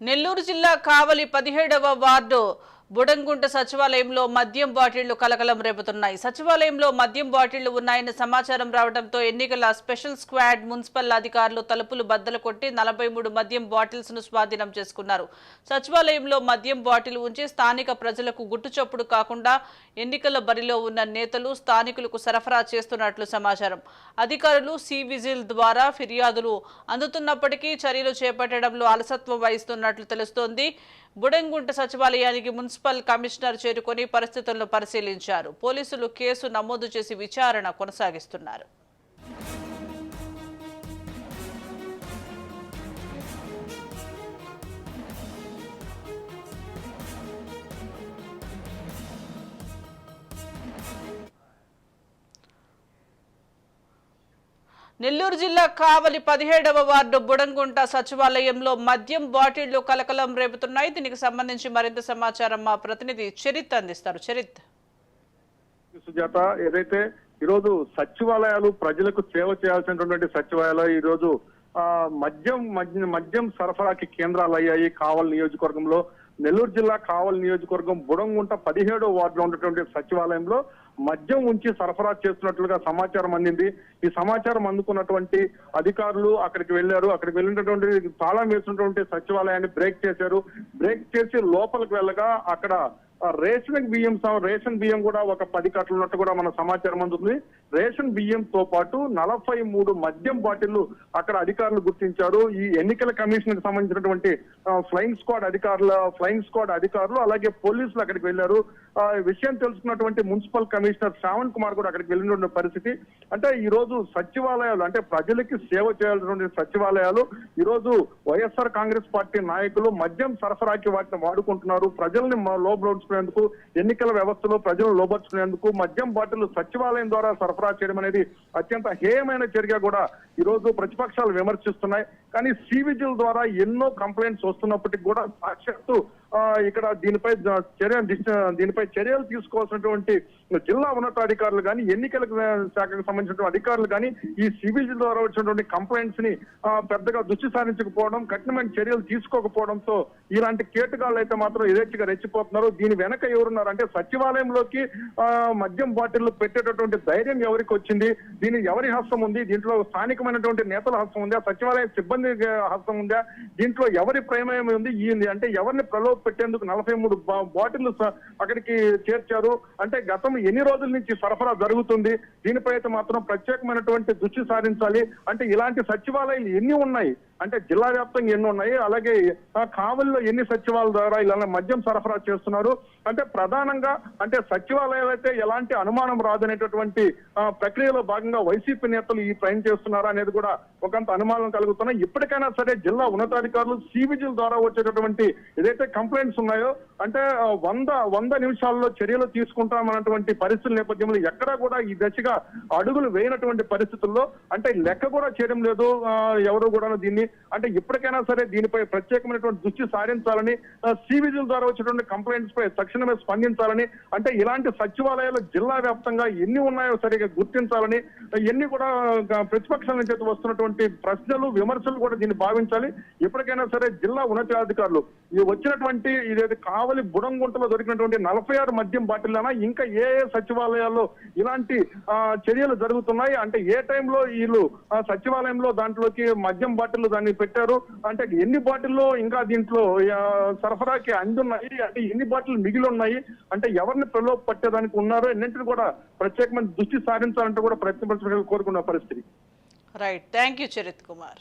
నెల్లూరు జిల్లా కావలి పదిహేడవ వార్డు బుడంగుంట సచివాలయంలో మద్యం బాటిళ్ళు కలకలం రేపుతున్నాయి. సచివాలయంలో మద్యం బాటిళ్ళు ఉన్నాయని సమాచారం రావడంతో ఎన్నికల స్పెషల్ స్క్వాడ్ మున్సిపల్ అధికారులు తలుపులు బద్దలు కొట్టి నలభై మూడు మద్యం బాటిల్స్ను స్వాధీనం చేసుకున్నారు. సచివాలయంలో మద్యం బాటిల్ ఉంచి స్థానిక ప్రజలకు గుట్టుచప్పుడు కాకుండా ఎన్నికల బరిలో ఉన్న నేతలు స్థానికులకు సరఫరా చేస్తున్నట్లు సమాచారం. అధికారులు సి విజిల్ ద్వారా ఫిర్యాదులు అందుతున్నప్పటికీ చర్యలు చేపట్టడంలో అలసత్వం వహిస్తున్నట్లు తెలుస్తోంది. బుడంగుంట సచివాలయానికి మున్సిపల్ కమిషనర్ చేరుకొని పరిస్థితులను పరిశీలించారు. పోలీసులు కేసు నమోదు చేసి విచారణ కొనసాగిస్తున్నారు. నెల్లూరు జిల్లా కావలి పదిహేడవ వార్డు బుడంగుంట సచివాలయంలో మద్యం బాటిళ్ళు కలకలం రేపుతున్నాయి. దీనికి సంబంధించి మరింత సమాచారం మా ప్రతినిధి చరిత్ అందిస్తారు. చరిత్. సుజాత ఏదైతే ఈరోజు సచివాలయాలు ప్రజలకు సేవ చేయాల్సినటువంటి సచివాలయాలు ఈరోజు మద్యం మద్యం మద్యం సరఫరాకి కేంద్రాలు అయ్యాయి కావలి నియోజకవర్గంలో. నెల్లూరు జిల్లా కావల్ నియోజకవర్గం బుడంగుంట పదిహేడో వార్డులో ఉన్నటువంటి సచివాలయంలో మద్యం ఉంచి సరఫరా చేస్తున్నట్లుగా సమాచారం అందింది. ఈ సమాచారం అందుకున్నటువంటి అధికారులు అక్కడికి వెళ్ళారు. అక్కడికి వెళ్ళినటువంటి తాళం వేసినటువంటి సచివాలయాన్ని బ్రేక్ చేశారు. బ్రేక్ చేసి లోపలికి వెళ్ళగా అక్కడ రేషన్ బియ్యం రేషన్ బియ్యం కూడా ఒక పది కట్టలు ఉన్నట్టు కూడా మన సమాచారం అందుతుంది. రేషన్ బియ్యంతో పాటు నలభై మూడు మద్యం బాటిళ్ళు అక్కడ అధికారులు గుర్తించారు. ఈ ఎన్నికల కమిషన్కి సంబంధించినటువంటి ఫ్లయింగ్ స్క్వాడ్ అధికారుల ఫ్లయింగ్ స్క్వాడ్ అధికారులు అలాగే పోలీసులు అక్కడికి వెళ్ళారు విషయం తెలుసుకున్నటువంటి మున్సిపల్ కమిషనర్ శ్రావణ్ కుమార్ కూడా అక్కడికి వెళ్ళిన పరిస్థితి. అంటే ఈ రోజు సచివాలయాలు అంటే ప్రజలకి సేవ చేయాల్సినటువంటి సచివాలయాలు ఈ రోజు వైఎస్ఆర్ కాంగ్రెస్ పార్టీ నాయకులు మద్యం సరఫరాకి వాటిని వాడుకుంటున్నారు. ప్రజల్ని మ- లోబరుచుకునేందుకు ఎన్నికల వ్యవస్థలో ప్రజలను లోబరుచుకునేందుకు మద్యం బాటిల్ సచివాలయం ద్వారా సరఫరా చేయడం అనేది అత్యంత హేయమైన చర్య కూడా ఈ రోజు ప్రతిపక్షాలు విమర్శిస్తున్నాయి. కానీ సివిజిల్ ద్వారా ఎన్నో కంప్లైంట్స్ వస్తున్నప్పటికీ కూడా సాక్షాత్తు ఇక్కడ దీనిపై చర్య దీనిపై చర్యలు తీసుకోవాల్సినటువంటి జిల్లా ఉన్నతాధికారులు కానీ ఎన్నికల శాఖకు సంబంధించినటువంటి అధికారులు కానీ ఈ సివిల్ ద్వారా వచ్చినటువంటి కంప్లైంట్స్ని పెద్దగా దృష్టి సారించకపోవడం కఠినమైన చర్యలు తీసుకోకపోవడంతో ఇలాంటి కేటగాళ్ళు అయితే మాత్రం యథేచ్ఛగా రెచ్చిపోతున్నారు. దీని వెనక ఎవరున్నారు అంటే సచివాలయంలోకి మద్యం బాటిల్ పెట్టేటటువంటి ధైర్యం ఎవరికి వచ్చింది? దీని ఎవరి హస్తం ఉంది? దీంట్లో స్థానికమైనటువంటి నేతల హస్తం ఉందా? సచివాలయ సిబ్బంది హస్తం ఉందా? దీంట్లో ఎవరి ప్రమేయం ఉంది? ఈ అంటే ఎవరిని ప్రలోభ పెట్టేందుకు నలభై మూడు బాటిల్ అక్కడికి చేర్చారు. అంటే గతం ఎన్ని రోజుల నుంచి సరఫరా జరుగుతుంది? దీనిపై అయితే మాత్రం ప్రత్యేకమైనటువంటి దృష్టి సారించాలి. అంటే ఇలాంటి సచివాలయాలు ఎన్ని ఉన్నాయి? అంటే జిల్లా వ్యాప్తంగా ఎన్ని ఉన్నాయి. అలాగే కావల్లో కావలిలో ఎన్ని సచివాలయాల ద్వారా ఇలా మద్యం సరఫరా చేస్తున్నారు? అంటే ప్రధానంగా అంటే సచివాలయాలు అయితే ఎలాంటి అనుమానం రాదనేటటువంటి ప్రక్రియలో భాగంగా వైసీపీ నేతలు ఈ ప్రయం చేస్తున్నారా అనేది కూడా ఒకంత అనుమానం కలుగుతున్నాయి. ఇప్పటికైనా సరే జిల్లా ఉన్నతాధికారులు సివిజిల్ ద్వారా వచ్చేటటువంటి ఏదైతే కంప్లైంట్స్ ఉన్నాయో అంటే వంద వంద నిమిషాల్లో చర్యలు తీసుకుంటామన్నటువంటి పరిస్థితుల నేపథ్యంలో ఎక్కడా కూడా ఈ దశగా అడుగులు వేయనటువంటి పరిస్థితుల్లో అంటే లెక్క కూడా చేయడం లేదు. ఎవరు కూడా దీన్ని అంటే ఇప్పటికైనా సరే దీనిపై ప్రత్యేకమైనటువంటి దృష్టి సారించాలని సివిజిల్ ద్వారా వచ్చినటువంటి కంప్లైంట్స్ పై తక్షణమే స్పందించాలని అంటే ఇలాంటి సచివాలయాలు జిల్లా వ్యాప్తంగా ఎన్ని ఉన్నాయో సరిగా గుర్తించాలని ఎన్ని కూడా ప్రతిపక్షాల నుంచి వస్తున్నటువంటి ప్రశ్నలు విమర్శలు కూడా దీన్ని భావించాలి. ఇప్పటికైనా సరే జిల్లా ఉన్నతాధికారులు ఈ వచ్చినటువంటి ఇదే కావలి బుడంగుంటలో దొరికినటువంటి నలభై ఆరు మద్యం బాటిల్లోనా ఇంకా ఏ ఏ సచివాలయాల్లో ఇలాంటి చర్యలు జరుగుతున్నాయి? అంటే ఏ టైంలో వీళ్ళు సచివాలయంలో దాంట్లోకి మద్యం బాటిల్ దాన్ని పెట్టారు. అంటే ఎన్ని బాటిల్లో ఇంకా దీంట్లో సరఫరాకి అందున్నాయి అంటే ఎన్ని బాటిల్ మిగిలి ఉన్నాయి అంటే ఎవరిని ప్రలోభ పట్టేదానికి ఉన్నారో ఎన్నింటిని కూడా ప్రత్యేకమైన దృష్టి సారించాలంటే కూడా ప్రయత్నపరచడానికి కోరుకున్న పరిస్థితి. Right thank you Charith Kumar